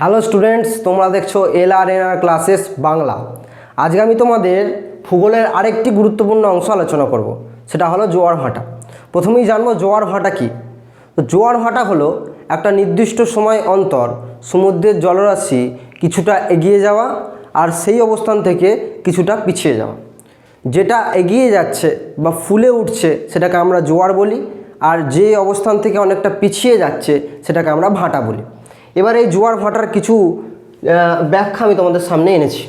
Hello students তোমরা দেখছ L R N R classes Bangla. আজকে আমি তোমাদের ভূগোলের আরেকটি গুরুত্বপূর্ণ অংশ আলোচনা করব, সেটা হলো জোয়ার ভাটা। প্রথমেই জানব জোয়ার ভাটা কী। জোয়ার ভাটা হলো একটা নির্দিষ্ট সময় অন্তর সমুদ্রের জলরাশি কিছুটা এগিয়ে যাওয়া আর সেই অবস্থান থেকে কিছুটা পিছিয়ে যাওয়া। যেটা এগিয়ে যাচ্ছে বা ফুলে উঠছে সেটাকে আমরা জোয়ার বলি, আর যে অবস্থান থেকে অনেকটা পিছিয়ে যাচ্ছে সেটাকে আমরা ভাটা বলি। এবার এই জোয়ার ভাটার কিছু ব্যাখ্যা আমি তোমাদের সামনে এনেছি।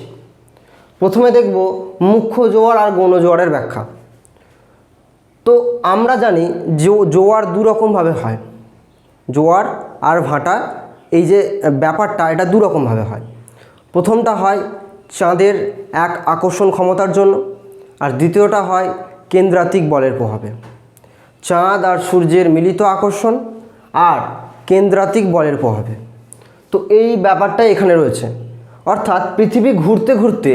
প্রথমে দেখব মুখ্য জোয়ার আর গৌণ জোয়ারের ব্যাখ্যা। তো আমরা জানি জোয়ার দু রকমভাবে হয়। জোয়ার আর ভাটা, এই যে ব্যাপারটা, এটা দু রকমভাবে হয়। প্রথমটা হয় চাঁদের এক আকর্ষণ ক্ষমতার জন্য, আর দ্বিতীয়টা হয় কেন্দ্রাতিক বলের প্রভাবে। চাঁদ আর সূর্যের মিলিত আকর্ষণ, আর কেন্দ্রাতিক বলের প্রভাবে। তো এই ব্যাপারটা এখানে রয়েছে। অর্থাৎ পৃথিবী ঘুরতে ঘুরতে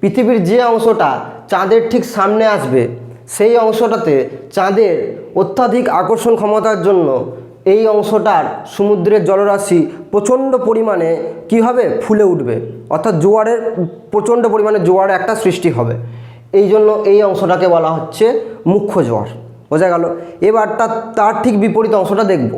পৃথিবীর যে অংশটা চাঁদের ঠিক সামনে আসবে, সেই অংশটাতে চাঁদের অত্যাধিক আকর্ষণ ক্ষমতার জন্য এই অংশটার সমুদ্রের জলরাশি প্রচণ্ড পরিমাণে কী হবে ফুলে উঠবে? অর্থাৎ জোয়ারের প্রচণ্ড পরিমাণে জোয়ার একটা সৃষ্টি হবে। এই জন্য এই অংশটাকে বলা হচ্ছে মুখ্য জোয়ার। বোঝা গেল? এবার তার তার ঠিক বিপরীত অংশটা দেখব।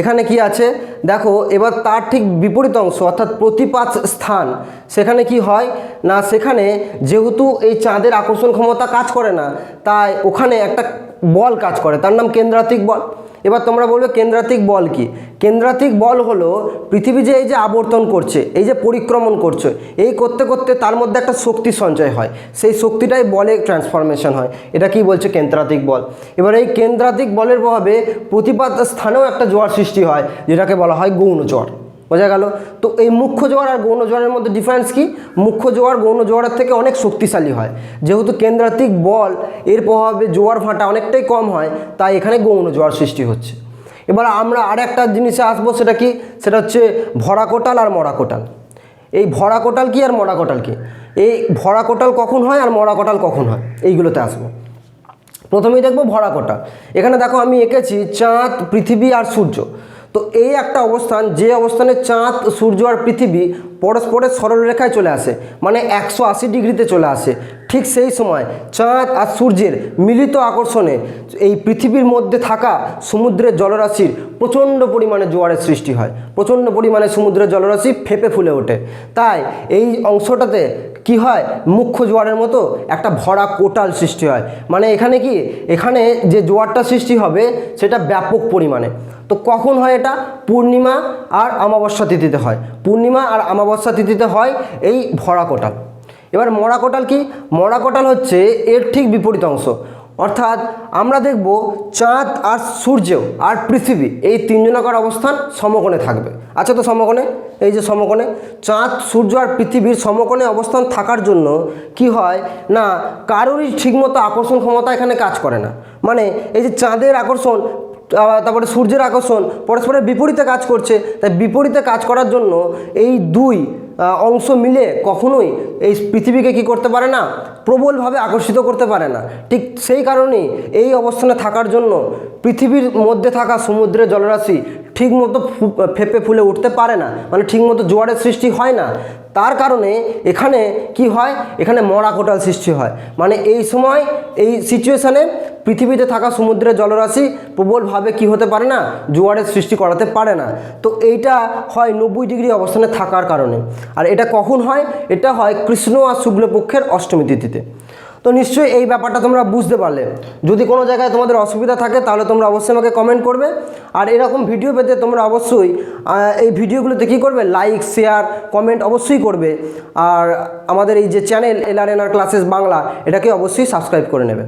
এখানে কি আছে? দেখো, এবার তার ঠিক বিপরীত অংশ, অর্থাৎ প্রতিপাত স্থান, সেখানে কি হয়? না, সেখানে যেহেতু এই চাঁদের আকর্ষণ ক্ষমতা কাজ করে না, তাই ওখানে একটা বল কাজ করে। তার নাম কেন্দ্রাতিক বল। এবার তোমরা বলবে কেন্দ্রাতিক বল কি? কেন্দ্রাতিক বল হলো পৃথিবী যে এই যে আবর্তন করছে, এই যে পরিক্রমণ করছে, এই করতে করতে তার মধ্যে একটা শক্তি সঞ্চয় হয়। সেই শক্তিটাই বলে ট্রান্সফরমেশন হয়। এটা কি বলছে? কেন্দ্রাতিক বল। এবার এই কেন্দ্রাতিক বলের প্রভাবে প্রতিপাত স্থানেও একটা জোয়ার সৃষ্টি হয়, যেটাকে বলা হয় গৌণ জোয়ার। বোঝা গেল। তো এই মুখ্য জোয়ার আর গৌণ জোয়ারের মধ্যে ডিফারেন্স কি? মুখ্য জোয়ার গৌণ জোয়ারের থেকে অনেক শক্তিশালী হয়। যেহেতু কেন্দ্রাতিক বল, এর প্রভাবে জোয়ার ভাটা অনেকটাই কম হয়, তাই এখানে গৌণ জোয়ার সৃষ্টি হচ্ছে। এবার আমরা আর একটা জিনিসে আসব, সেটা কি? সেটা হচ্ছে ভরা কোটাল আর মরা কোটাল। এই ভরা কোটাল কি আর মরা কোটাল কি? এই ভরা কোটাল কখন হয় আর মরা কোটাল কখন হয়? এইগুলোতে আসব। প্রথমেই দেখব ভরা কোটাল। এখানে দেখো আমি এঁকেছি চাঁদ, পৃথিবী আর সূর্য। তো এই একটা অবস্থান, যে অবস্থানে চাঁদ, সূর্য আর পৃথিবী পরস্পরের সরলরেখায় চলে আসে মানে একশো আশি ডিগ্রিতে চলে আসে। ঠিক সেই সময় চাঁদ আর সূর্যের মিলিত আকর্ষণে এই পৃথিবীর মধ্যে থাকা সমুদ্রের জলরাশির প্রচণ্ড পরিমাণে জোয়ারের সৃষ্টি হয়। প্রচণ্ড পরিমাণে সমুদ্রের জলরাশি ফেপে ফুলে ওঠে। তাই এই অংশটাতে কি হয়? মুখ্য জোয়ারের মতো একটা ভরা কোটাল সৃষ্টি হয়। মানে এখানে কি? এখানে যে জোয়ারটা সৃষ্টি হবে, সেটা ব্যাপক পরিমাণে। তো কখন হয় এটা? পূর্ণিমা আর অমাবস্যা তিথিতে হয়। পূর্ণিমা আর অমাবস্যা তিথিতে হয় এই ভরা কোটাল। এবার মরা কোটাল কি? মরা কোটাল হচ্ছে এর ঠিক বিপরীত অংশ। অর্থাৎ আমরা দেখব চাঁদ আর সূর্য আর পৃথিবী এই তিনজনাকার অবস্থান সমকোণে থাকবে। আচ্ছা তো সমকোণে? এই যে সমকোণে, চাঁদ, সূর্য আর পৃথিবীর সমকোণে অবস্থান থাকার জন্য কি হয়? না, কারোরই ঠিকমতো আকর্ষণ ক্ষমতা এখানে কাজ করে না। মানে এই যে চাঁদের আকর্ষণ তারপরে সূর্যের আকর্ষণ পরস্পরের বিপরীতে কাজ করছে, তাই বিপরীতে কাজ করার জন্য এই দুই অংশ মিলে কখনোই এই পৃথিবীকে কি করতে পারে না? প্রবলভাবে আকর্ষিত করতে পারে না। ঠিক সেই কারণেই এই অবস্থানে থাকার জন্য পৃথিবীর মধ্যে থাকা সমুদ্রের জলরাশি ঠিকমতো ফেপে ফুলে উঠতে পারে না। মানে ঠিকমতো জোয়ারের সৃষ্টি হয় না। তার কারণে এখানে কি হয়? এখানে মরা কোটাল সৃষ্টি হয়। মানে এই সময়, এই সিচুয়েশানে পৃথিবীতে থাকা সমুদ্রের জলরাশি প্রবলভাবে কি হতে পারে না? জোয়ারের সৃষ্টি করাতে পারে না। তো এইটা হয় নব্বই ডিগ্রি অবস্থানে থাকার কারণে। আর এটা কখন হয়? এটা হয় কৃষ্ণ আর শুক্লপক্ষের অষ্টমী তিথিতে। তো নিশ্চয়ই এই ব্যাপারটা তোমরা বুঝতে পারলে। যদি কোনো জায়গায় তোমাদের অসুবিধা থাকে, তাহলে তোমরা অবশ্যই আমাকে কমেন্ট করবে। আর এরকম ভিডিও পেতে তোমরা অবশ্যই এই ভিডিওগুলোতে কী করবে? লাইক শেয়ার কমেন্ট অবশ্যই করবে। আর আমাদের এই যে channel L R classes Bangla এটাকে অবশ্যই সাবস্ক্রাইব করে নেবে।